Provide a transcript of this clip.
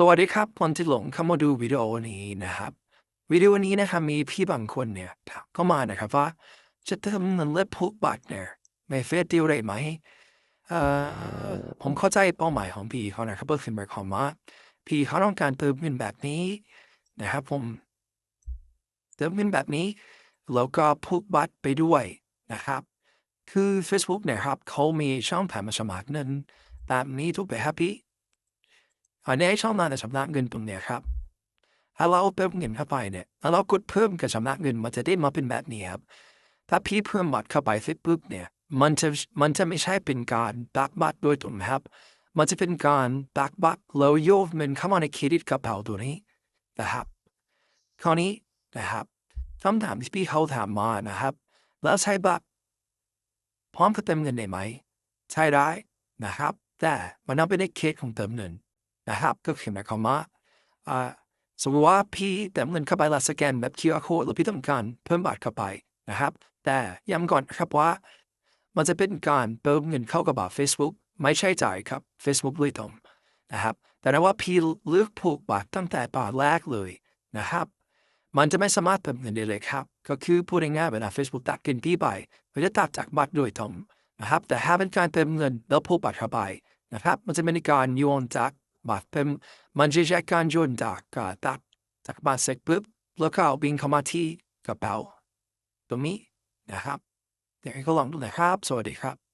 สวัสดีครับ คนที่หลงเข้ามาดูวิดีโอนี้นะครับ วิดีโอนี้นะครับมีพี่บางคนเนี่ยถามเข้ามานะครับว่า จะเติมเงินเล็บผูกบัตรเนี่ยไม่เฟซดีลได้ไหมเอ่อผมเข้าใจเป้าหมายของพี่เขานะครับก็คือหมายความว่าพี่เขาต้องการเติมเงินแบบนี้นะครับ ผม เติมเงินแบบนี้แล้วก็ผูกบัตรไปด้วยนะครับ คือ Facebook เนี่ยครับเขามีช่องทางมาสมัครเงินแบบนี้ทุกแบบพี่ อันนี้ช่องทางในสำนักเงินตรงเนี้ยครับถ้าเราเพิ่มเงินเข้าไปเนี่ยแล้วเรากดเพิ่มกับสำนักเงินมันจะได้มาเป็นแบบนี้ครับ ถ้าพี่เพิ่มบัตรเข้าไปเสร็จปุ๊บเนี่ย มันจะมันจะไม่ใช่เป็นการบักบัตรโดยตรงครับ มันจะเป็นการบักบัตรแล้วโยนเงินเข้ามาในเครดิตกระเป๋าตัวนี้นะครับคราวนี้นะครับคำถามที่พี่เขาถามมานะครับ แล้วใช้บัตรพร้อมกับเติมเงินได้ไหม ใช่ได้นะครับ แต่มันต้องเป็นในเคสของเติมเงิน นะครับ ก็คือหมายความว่าอ่าสมมติว่าพี่เติมเงินเข้าไปแล้วสแกนแบบ QR code หรือพี่ต้องการเพิ่มบัตรเข้าไปนะครับ แต่ย้ำก่อนครับว่า มันจะเป็นการเติมเงินเข้ากระเป๋า Facebook ไม่ใช่จ่ายครับ Facebook เลยตรงนะครับ แต่ว่าพี่เลือกผูกบัตรตั้งแต่บาทแรกเลยนะครับ มันจะไม่สามารถเติมเงินได้เลยครับ ก็คือพูดง่ายๆเวลา Facebook ตัดเงินพี่ไปมันจะตัดจากบัตรโดยตรงนะครับ แต่ถ้าเป็นการเติมเงินแล้วผูกบัตรเข้าไปนะครับ มันจะเป็นการโยนจาก บัตรเพิ่มมันจะใช้การโยนจากอ่าตัดจากบัตรเสร็จปุ๊บแล้วก็เอาบินเข้ามาที่กระเป๋าตรงนี้นะครับเดี๋ยวให้ก็ลองดูนะครับ สวัสดีครับ